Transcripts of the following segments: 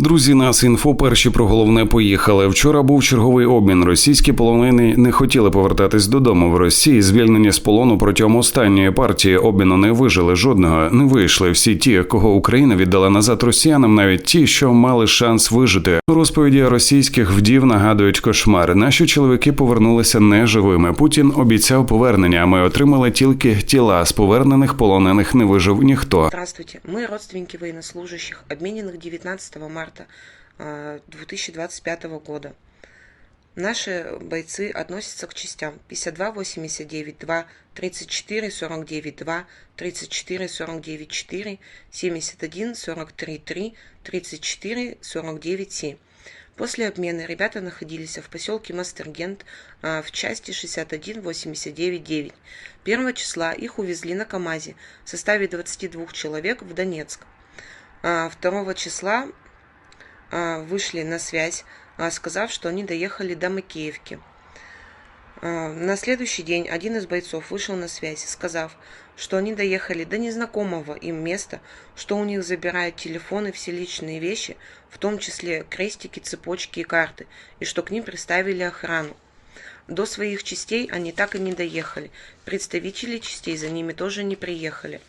Друзі, нас інфо перші про головне поїхали. Вчора був черговий обмін. Російські полонені не хотіли повертатись додому в Росії. Звільнені з полону протягом останньої партії обміну не вижили жодного. Не вийшли всі ті, кого Україна віддала назад росіянам, навіть ті, що мали шанс вижити. Розповіді російських вдів нагадують кошмар. Наші чоловіки повернулися неживими. Путін обіцяв повернення. Ми отримали тільки тіла з повернених полонених. Не вижив ніхто. Здравствуйте. Мы родственники военнослужащих, обмененных 19 марта а, 2025 года. Наши бойцы относятся к частям 52 89 2, 34 49 2, 34 49 4, 71 43 3, 34 49 7. После обмена ребята находились в поселке Мастергент а, в части 61 89 9. 1 числа их увезли на КАМАЗе в составе 22 человек в Донецк. А, 2 числа а, вышли на связь, а, сказав, что они доехали до Макеевки. А, На следующий день один из бойцов вышел на связь, сказав, что они доехали до незнакомого им места, что у них забирают телефоны, все личные вещи, в том числе крестики, цепочки и карты, и что к ним приставили охрану. До своих частей они так и не доехали. Представители частей за ними тоже не приехали.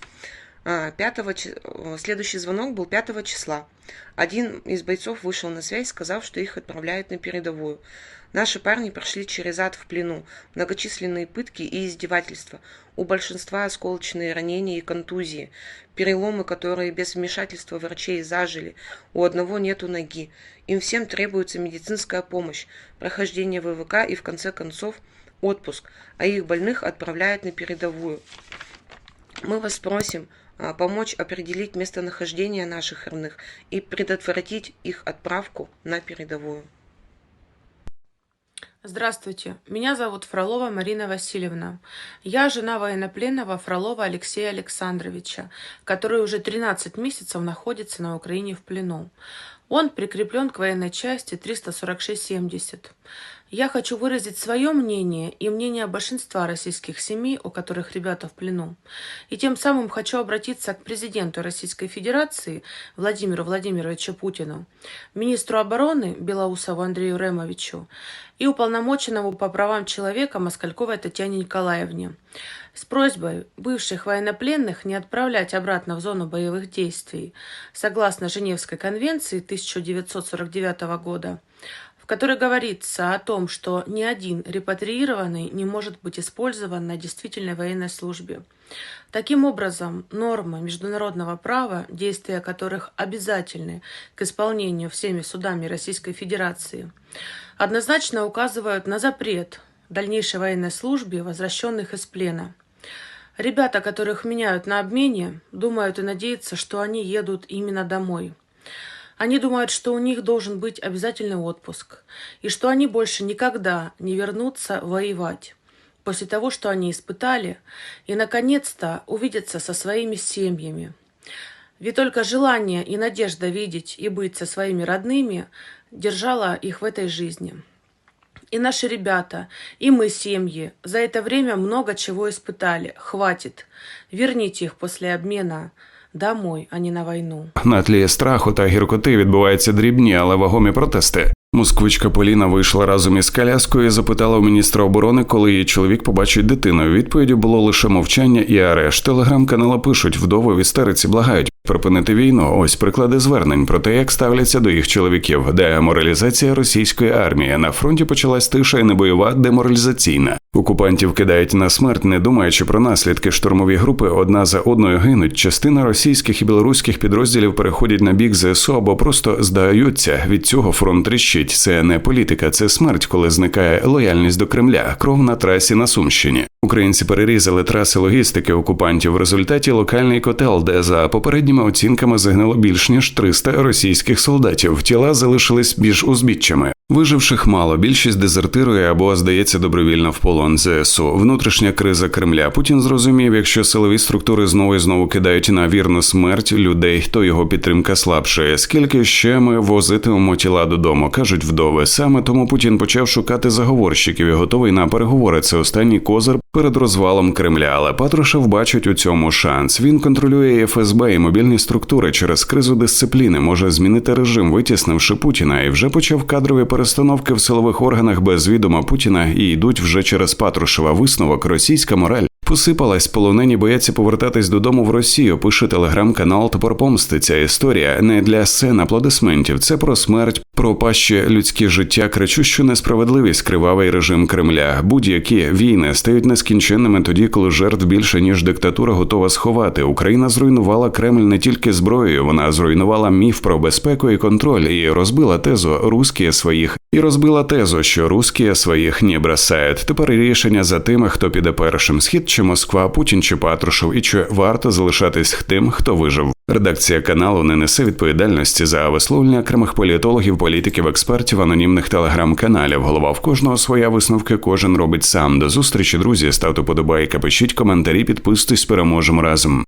А, 5 чи- э, Следующий звонок был 5 числа. Один из бойцов вышел на связь, сказав, что их отправляют на передовую. Наши парни прошли через ад в плену, многочисленные пытки и издевательства. У большинства осколочные ранения и контузии, переломы, которые без вмешательства врачей зажили. У одного нету ноги. Им всем требуется медицинская помощь, прохождение ВВК и в конце концов отпуск, а их больных отправляют на передовую. Мы вас просим а, помочь определить местонахождение наших родных и предотвратить их отправку на передовую. Здравствуйте, меня зовут Фролова Марина Васильевна. Я жена военнопленного Фролова Алексея Александровича, который уже 13 месяцев находится на Украине в плену. Он прикреплен к военной части 346-70. Я хочу выразить свое мнение и мнение большинства российских семей, у которых ребята в плену. И тем самым хочу обратиться к президенту Российской Федерации Владимиру Владимировичу Путину, министру обороны Белоусову Андрею Ремовичу и уполномоченному по правам человека Москальковой Татьяне Николаевне с просьбой бывших военнопленных не отправлять обратно в зону боевых действий согласно Женевской конвенции 1949 года, которой говорится о том, что ни один репатриированный не может быть использован на действительной военной службе. Таким образом, нормы международного права, действия которых обязательны к исполнению всеми судами Российской Федерации, однозначно указывают на запрет дальнейшей военной службе возвращенных из плена. Ребята, которых меняют на обмене, думают и надеются, что они едут именно домой. Они думают, что у них должен быть обязательный отпуск, и что они больше никогда не вернутся воевать после того, что они испытали, и, наконец-то, увидеться со своими семьями. Ведь только желание и надежда видеть и быть со своими родными держала их в этой жизни. И наши ребята, и мы, семьи, за это время много чего испытали. Хватит. Верните их после обмена домой, а не на войну. На тлі страху та гіркоти відбуваються дрібні, але вагомі протести. Москвичка Поліна вийшла разом із коляскою і запитала у міністра оборони, коли її чоловік побачить дитину. Відповіддю було лише мовчання і арешт. Телеграм-канали пишуть, вдови в істериці благають припинити війну. Ось приклади звернень про те, як ставляться до їх чоловіків. Деморалізація російської армії на фронті почалась тиша і не бойова деморалізаційна. Окупантів кидають на смерть, не думаючи про наслідки. Штурмові групи одна за одною гинуть. Частина російських і білоруських підрозділів переходять на бік ЗСУ або просто здаються. Від цього фронт тріщить. Це не політика, це смерть, коли зникає лояльність до Кремля. Кров на трасі на Сумщині. Українці перерізали траси логістики окупантів. В результаті локальний котел, де за попередніми оцінками загинуло більш ніж 300 російських солдатів. Тіла залишились більш узбіччями. Виживших мало, більшість дезертирує або здається добровільно в полон ЗСУ. Внутрішня криза Кремля. Путін зрозумів, якщо силові структури знову і знову кидають на вірну смерть людей, то його підтримка слабшає. Скільки ще ми возитимемо тіла додому, кажуть вдови. Саме тому Путін почав шукати заговорщиків і готовий на переговори. Це останній козир перед розвалом Кремля, але Патрушев бачить у цьому шанс. Він контролює ФСБ і мобільні структури через кризу дисципліни, може змінити режим, витіснивши Путіна, і вже почав кадрові перестановки в силових органах без відома Путіна і йдуть вже через Патрушева. Висновок російська мораль. Посипалась полонені, бояться повертатись додому в Росію. Пише телеграм-канал Топор помсти. Ця історія не для сцен аплодисментів. Це про смерть, про паще людське життя, кричущу несправедливість, кривавий режим Кремля. Будь-які війни стають нескінченними тоді, коли жертв більше ніж диктатура готова сховати. Україна зруйнувала Кремль не тільки зброєю, вона зруйнувала міф про безпеку і контроль і розбила тезу русські своїх. І розбила тезу, що русські своїх не бросають. Тепер рішення за тими, хто піде першим. Схід чи Москва, Путін чи Патрушев, і чи варто залишатись тим, хто вижив. Редакція каналу не несе відповідальності за висловлення окремих політологів, політиків, експертів, анонімних телеграм-каналів. Голова в кожного своя висновки кожен робить сам. До зустрічі, друзі. Ставте подобайка, пишіть коментарі, підписуйтесь, переможемо разом.